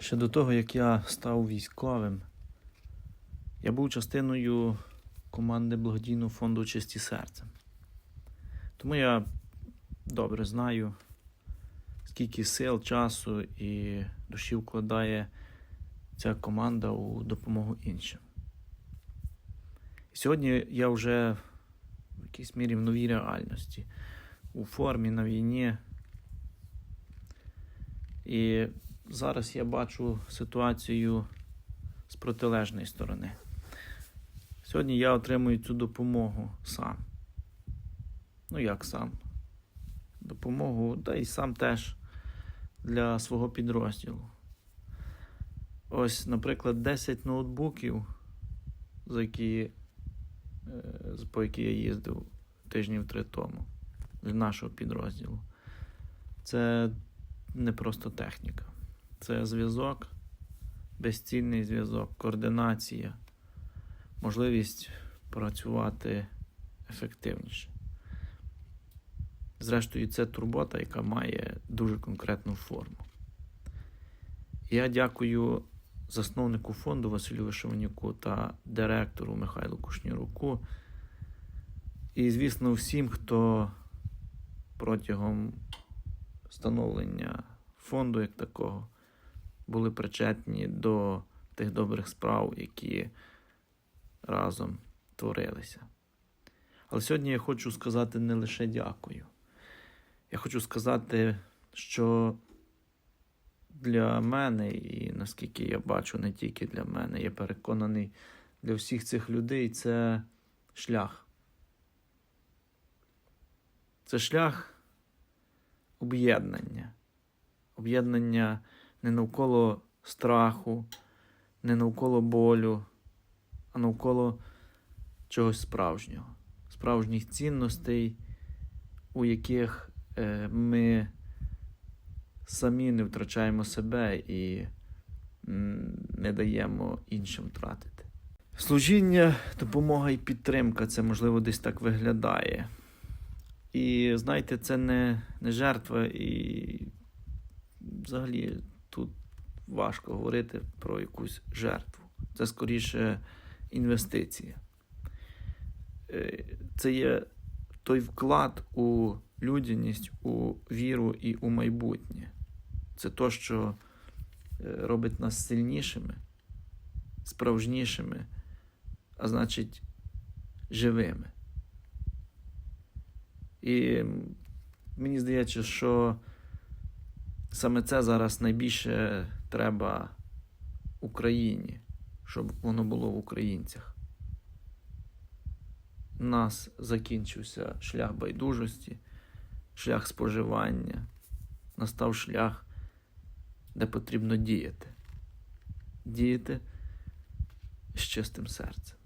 Ще до того, як я став військовим, я був частиною команди благодійного фонду Чисті серцем. Тому я добре знаю, скільки сил, часу і душі вкладає ця команда у допомогу іншим. І сьогодні я вже в якійсь мірі в новій реальності, у формі на війні. І зараз я бачу ситуацію з протилежної сторони. Сьогодні я отримую цю допомогу сам. Ну, як сам? Допомогу, та й сам теж для свого підрозділу. Ось, наприклад, 10 ноутбуків, за які, е, по які я їздив тижнів три тому для нашого підрозділу. Це не просто техніка. Це зв'язок, безцінний зв'язок, координація, можливість працювати ефективніше. Зрештою, це турбота, яка має дуже конкретну форму. Я дякую засновнику фонду Василю Вишиванюку та директору Михайлу Кушніруку. І, звісно, всім, хто протягом становлення фонду як такого були причетні до тих добрих справ, які разом творилися. Але сьогодні я хочу сказати не лише дякую. Я хочу сказати, що для мене, і наскільки я бачу, не тільки для мене, я переконаний, для всіх цих людей це шлях. Це шлях об'єднання. Об'єднання не навколо страху, не навколо болю, а навколо чогось справжнього, справжніх цінностей, у яких е, ми самі не втрачаємо себе і не даємо іншим втратити. Служіння, допомога і підтримка це можливо десь так виглядає. І знаєте, це не, не жертва, і взагалі важко говорити про якусь жертву. Це скоріше інвестиція. Е, Це є той вклад у людяність, у віру і у майбутнє. Це то, що е, робить нас сильнішими, справжнішими, а значить, живими. І мені здається, що саме це зараз найбільше треба Україні, щоб воно було в українцях. У нас закінчився шлях байдужості, шлях споживання, настав шлях, де потрібно діяти. Діяти з чистим серцем.